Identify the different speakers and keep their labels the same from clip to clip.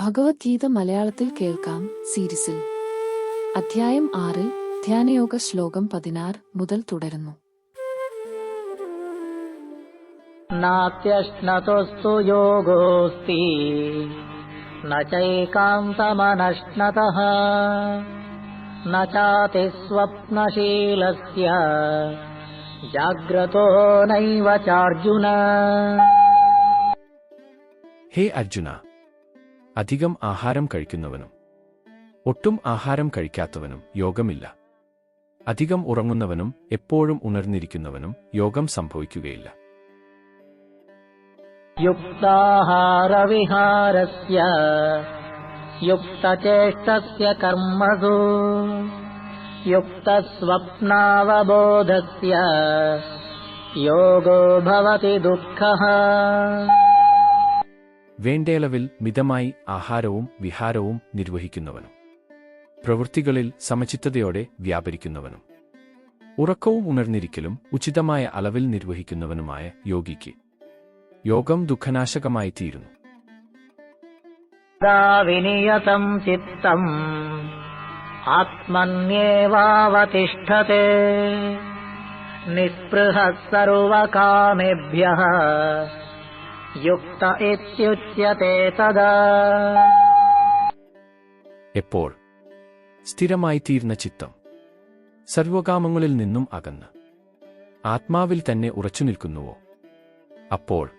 Speaker 1: ഭഗവത്ഗീത മലയാളത്തിൽ കേൾക്കാം സീരീസിൽ. അധ്യായം ആറിൽ ധ്യാനയോഗ ശ്ലോകം പതിനാറ് മുതൽ തുടരുന്നു.
Speaker 2: ജാഗ്രതോ നൈവ ചാർജുന
Speaker 3: ഹേ അർജുന അധികം ആഹാരം കഴിക്കുന്നവനും ഒട്ടും ആഹാരം കഴിക്കാത്തവനും യോഗമില്ല. അധികം ഉറങ്ങുന്നവനും എപ്പോഴും ഉണർന്നിരിക്കുന്നവനും യോഗം സംഭവിക്കുകയില്ല.
Speaker 2: യുക്തസ്വപ്നാവബോധസ്യോഗോ യോഗോ ഭവതി ദുഃഖ.
Speaker 3: വേണ്ടയളവിൽ മിതമായി ആഹാരവും വിഹാരവും നിർവഹിക്കുന്നവനും. പ്രവൃത്തികളിൽ സമചിത്തതയോടെ വ്യാപരിക്കുന്നവനും. ഉറക്കവും ഉണർന്നിരിക്കലും ഉചിതമായ അളവിൽ നിർവഹിക്കുന്നവനുമായ യോഗിക്ക്. യോഗം ദുഃഖനാശകമായി തീരുന്നു
Speaker 2: വിനിയതം ചിത്തം യുക്ത ഇത്യുച്യത്തെ തദാ
Speaker 3: എപ്പോൾ? സ്ഥിരമായിത്തീരുന്ന ചിത്തം. സർവകാമങ്ങളിൽ നിന്നും അകന്ന്. ആത്മാവിൽ തന്നെ ഉറച്ചു നിൽക്കുന്നുവോ? അപ്പോൾ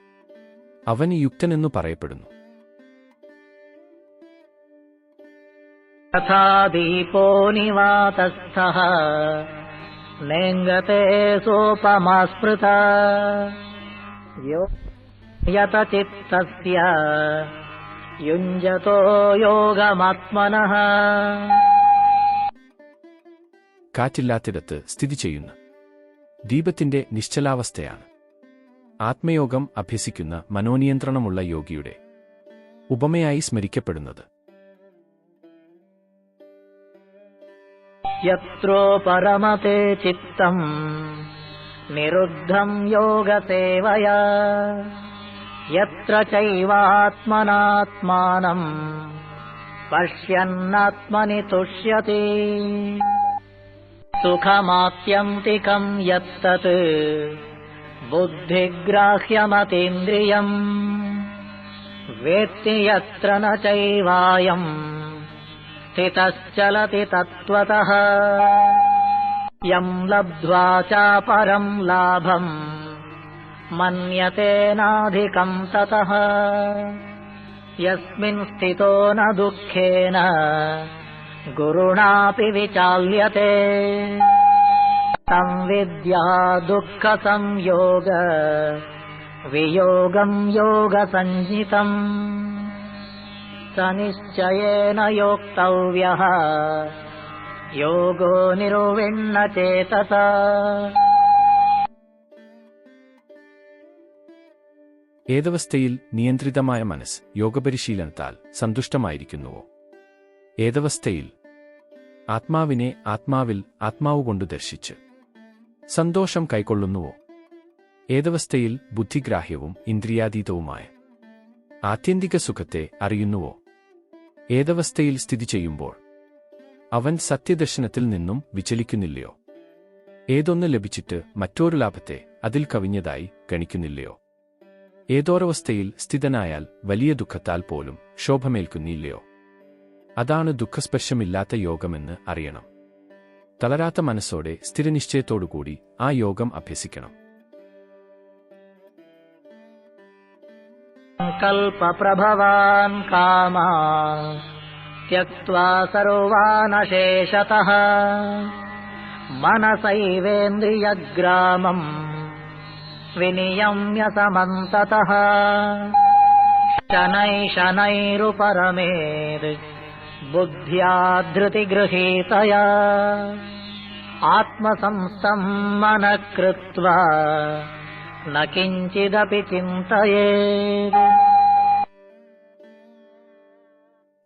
Speaker 3: അവന് യുക്തനെന്നു പറയപ്പെടുന്നു.
Speaker 2: തഥാ സോപമാസ്മൃത. यतचित्तस्य युञ्जतो योगमात्मनः
Speaker 3: കാറ്റില്ലാത്തിടത്ത് സ്ഥിതി ചെയ്യുന്ന ദീപത്തിന്റെ നിശ്ചലാവസ്ഥയാണ് ആത്മയോഗം അഭ്യസിക്കുന്ന മനോനിയന്ത്രണമുള്ള യോഗിയുടെ ഉപമയായി സ്മരിക്കപ്പെടുന്നത്
Speaker 2: यत्रो परमते चित्तम् निरुद्धम् योगसेवया यत्र चैवात्मनात्मानम् पश्यन्नात्मनि तुष्यति। सुखमात्यन्तिकम् यत्तत् बुद्धिग्राह्यमतीन्द्रियम्। वेत्ति यत्र न चैवायम् स्थितश्चलति तत्त्वतः। यम् लब्ध्वा चापरम् लाभम् मन्यतेनाधिकम् ततः। यस्मिन् स्थितो न दुःखेन गुरुणापि विचाल्यते। संविद्या दुःखसंयोग वियोगम् योगसञ्जितम् स निश्चयेन योक्तव्यः योगो निर्विण्ण
Speaker 3: ഏതവസ്ഥയിൽ നിയന്ത്രിതമായ മനസ്സ് യോഗപരിശീലനത്താൽ സന്തുഷ്ടമായിരിക്കുന്നുവോ? ഏതവസ്ഥയിൽ? ആത്മാവിനെ ആത്മാവിൽ ആത്മാവ് ആത്മാവുകൊണ്ട് ദർശിച്ച് സന്തോഷം കൈക്കൊള്ളുന്നുവോ? ഏതവസ്ഥയിൽ ബുദ്ധിഗ്രാഹ്യവും ഇന്ദ്രിയാതീതവുമായ ആത്യന്തിക സുഖത്തെ അറിയുന്നുവോ? ഏതവസ്ഥയിൽ സ്ഥിതി ചെയ്യുമ്പോൾ അവൻ സത്യദർശനത്തിൽ നിന്നും വിചലിക്കുന്നില്ലയോ? ഏതൊന്ന് ലഭിച്ചിട്ട് മറ്റൊരു ലാഭത്തെ അതിൽ കവിഞ്ഞതായി ഗണിക്കുന്നില്ലയോ? ഏതോരവസ്ഥയിൽ സ്ഥിതനായാൽ വലിയ ദുഃഖത്താൽ പോലും ശോഭമേൽക്കുന്നില്ലയോ അതാണ് ദുഃഖസ്പർശമില്ലാത്ത യോഗമെന്ന് അറിയണം തളരാത്ത മനസ്സോടെ സ്ഥിരനിശ്ചയത്തോടുകൂടി ആ യോഗം അഭ്യസിക്കണം
Speaker 2: कल्पप्रभवान् कामा त्यक्त्वा सर्वानशेषतः मनसैवेन्द्रियग्रामम् विनियम्य समन्ततः शनै शनैरुपरमेद् बुद्ध्या धृतिगृहीतया आत्मसंस्थम् मनः कृत्वा न किञ्चिदपि चिन्तयेत्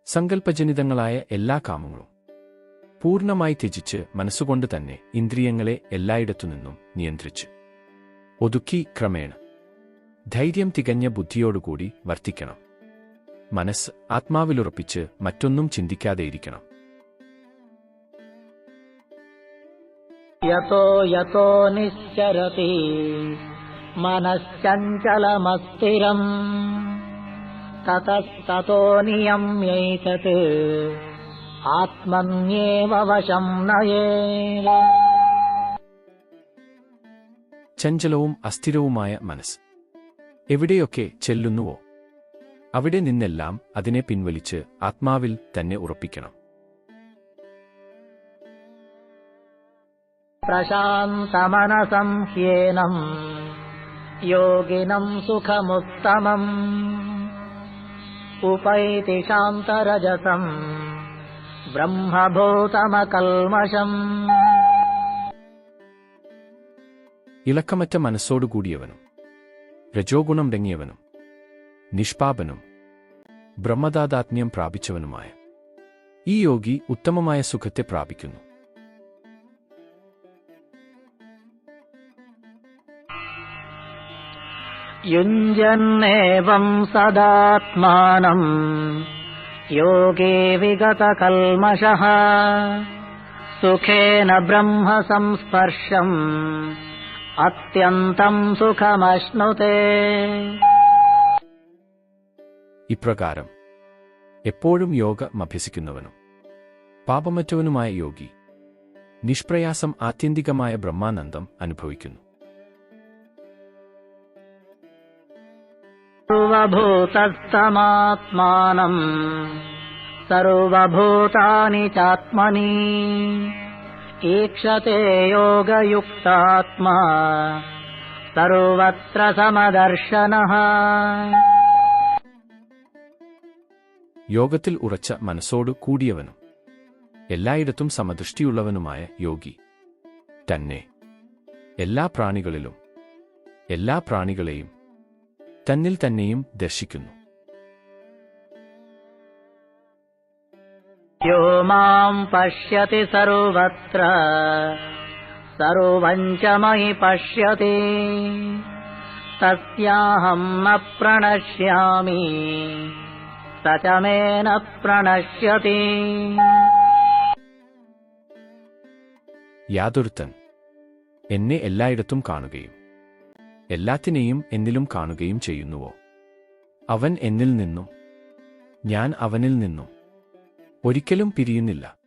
Speaker 3: സങ്കല്പജനിതങ്ങളായ എല്ലാ കാമങ്ങളും പൂർണ്ണമായി ത്യജിച്ച് മനസ്സുകൊണ്ട് തന്നെ ഇന്ദ്രിയങ്ങളെ എല്ലായിടത്തുനിന്നും നിയന്ത്രിച്ച് ഒതുക്കി ക്രമേണ. ധൈര്യം തികഞ്ഞ ബുദ്ധിയോടുകൂടി വർത്തിക്കണം. മനസ്സ് ആത്മാവിലുറപ്പിച്ച് മറ്റൊന്നും
Speaker 2: ചിന്തിക്കാതെ ഇരിക്കണം. യതോ നിശ്ചരതി. മനശ്ചഞ്ചലമസ്ഥിരം തതസ്തോ നിയമ്യൈതത്. ആത്മന്യേവ വശം
Speaker 3: ചഞ്ചലവും അസ്ഥിരവുമായ മനസ്സ്. എവിടെയൊക്കെ ചെല്ലുന്നുവോ അവിടെ നിന്നെല്ലാം അതിനെ പിൻവലിച്ച് ആത്മാവിൽ തന്നെ ഉറപ്പിക്കണം.
Speaker 2: പ്രശാന്തമനസം ഹ്യേനം യോഗിനം സുഖമുത്തമം. ഉപൈതി ശാന്തരജസം ബ്രഹ്മഭൂതമകൽമഷം.
Speaker 3: ഇളക്കമറ്റ മനസ്സോടുകൂടിയവനും രജോഗുണം രങ്ങിയവനും നിഷ്പാപനും ബ്രഹ്മദാതാത്മ്യം പ്രാപിച്ചവനുമായ ഈ യോഗി ഉത്തമമായ സുഖത്തെ പ്രാപിക്കുന്നു.
Speaker 2: യുഞ്ജന്നേവം സദാത്മാനം യോഗേ വിഗത കൽമഷ സുഖേന ബ്രഹ്മ സംസ്പർശം അത്യന്തം സുഖമശ്നുതേ.
Speaker 3: ഇപ്രകാരം എപ്പോഴും യോഗ അഭ്യസിക്കുന്നവനും പാപമറ്റവനുമായ യോഗി നിഷ്പ്രയാസം ആത്യന്തികമായ ബ്രഹ്മാനന്ദം അനുഭവിക്കുന്നു.
Speaker 2: സർവഭൂതസ്തമാത്മാനം സർവഭൂതാനി ചാത്മനീ. ईक्षते योगयुक्तात्मा सर्वत्र समदर्शनः
Speaker 3: യോഗത്തിൽ ഉറച്ച മനസ്സോടു കൂടിയവനും എല്ലായിടത്തും സമദൃഷ്ടിയുള്ളവനുമായ യോഗി തന്നെ എല്ലാ പ്രാണികളിലും എല്ലാ പ്രാണികളെയും തന്നിൽ തന്നെയും ദർശിക്കുന്നു
Speaker 2: यो माम् पश्यति सर्वत्र सर्वम् च मयि पश्यति तस्याहम् न प्रणश्यामि स च मे न प्रणश्यति
Speaker 3: യാതൊരുത്തൻ എന്നെ എല്ലായിടത്തും കാണുകയും എല്ലാത്തിനെയും എന്നിലും കാണുകയും ചെയ്യുന്നുവോ അവൻ എന്നിൽ നിന്നും ഞാൻ അവനിൽ നിന്നും ഒരിക്കലും പിരിയുന്നില്ല.